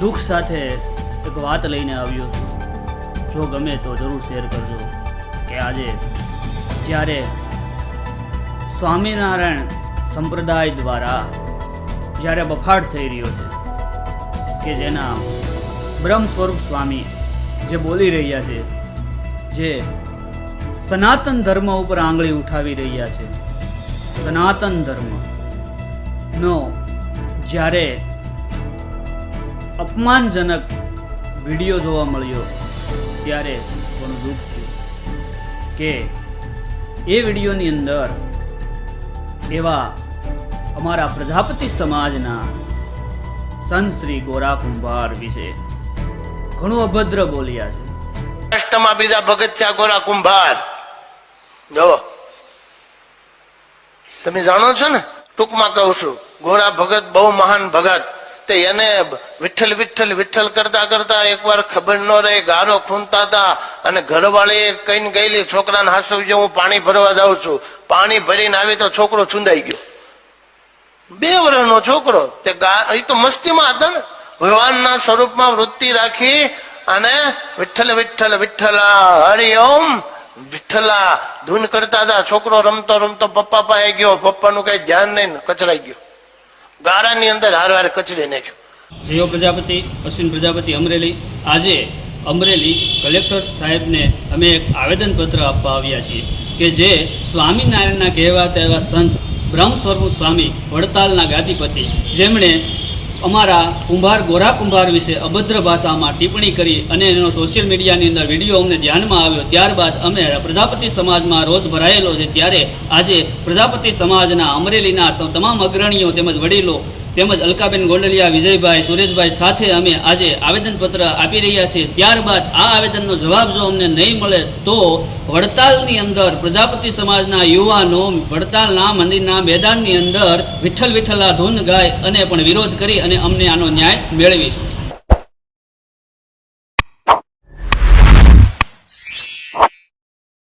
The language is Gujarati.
દુઃખ સાથે એક વાત લઈને આવ્યો છું. જો ગમે તો જરૂર શેર કરજો કે આજે જ્યારે સ્વામિનારાયણ સંપ્રદાય દ્વારા જ્યારે બફાટ થઈ રહ્યો છે, કે જેના બ્રહ્મ સ્વરૂપ સ્વામી જે બોલી રહ્યા છે, જે સનાતન ધર્મ ઉપર આંગળી ઉઠાવી રહ્યા છે, સનાતન ધર્મ નો જ્યારે અપમાનજનક વીડિયો જોવા મળ્યો ત્યારે ઘણું દુઃખ થયું કે એ વિડીયોની અંદર એવા અમારા પ્રજાપતિ સમાજના સંત શ્રી ગોરા કુંભાર વિશે ઘણું અભદ્ર બોલ્યા છે. મહારાષ્ટ્રમાં બીજા ભગત થયા ગોરા કુંભાર. જો તમે જાણો છો ને? ટૂંકમાં કહું છું, ગોરા ભગત બહુ મહાન ભગત. તે એને વિઠ્ઠલ વિઠ્ઠલ વિઠ્ઠલ કરતા કરતા એકવાર ખબર ન રહે, ગારો ખૂંદતા હતા અને ઘરવાળી કહીને ગયેલી, છોકરાને હાસવજો હું પાણી ભરવા જાઉં છું. પાણી ભરીને આવી તો છોકરો છુંદાઈ ગયો. બે વર્ષનો છોકરો. તે એ તો મસ્તીમાં હતા ને. ભગવાનના સ્વરૂપમાં વૃત્તિ રાખી અને વિઠ્ઠલ વિઠ્ઠલ વિઠ્ઠલા હરિઓમ વિઠ્ઠલા ધૂન કરતા હતા. છોકરો રમતો રમતો પપ્પા પાસે ગયો. પપ્પાનું કઈ ધ્યાન નહીં કચરાઈ ગયો. ગારાની અંદર હાર હાર કચરી નાખ્યો. જયો પ્રજાપતિ, અશ્વિન પ્રજાપતિ અમરેલી. આજે અમરેલી કલેક્ટર સાહેબને અમે એક આવેદનપત્ર આપવા આવ્યા છીએ કે જે સ્વામિનારાયણના કહેવાતા એવા સંત બ્રહ્મ સ્વરૂપ સ્વામી વડતાલના ગાદીપતિ, જેમણે અમારા કુંભાર, ગોરા કુંભાર વિશે અભદ્ર ભાષામાં ટિપ્પણી કરી અને એનો સોશિયલ મીડિયાની અંદર વીડિયો અમને ધ્યાનમાં આવ્યો. ત્યારબાદ અમે પ્રજાપતિ સમાજમાં રોષ ભરાયેલો છે. ત્યારે આજે પ્રજાપતિ સમાજના અમરેલીના તમામ અગ્રણીઓ તેમજ વડીલો તેમજ અલકાબેન ગોંડલિયા, વિજયભાઈ, સુરેશભાઈ સાથે અમે આજે આવેદનપત્ર આપી રહ્યા છીએ. ત્યારબાદ આ આવેદનનો જવાબ જો અમને નહીં મળે તો વડતાલની અંદર પ્રજાપતિ સમાજના યુવાનો વડતાલના મંદિરના મેદાનની અંદર વિઠ્ઠલ વિઠ્ઠલા ધૂન ગાય અને પણ વિરોધ કરી અને અમને આનો ન્યાય મેળવીશું.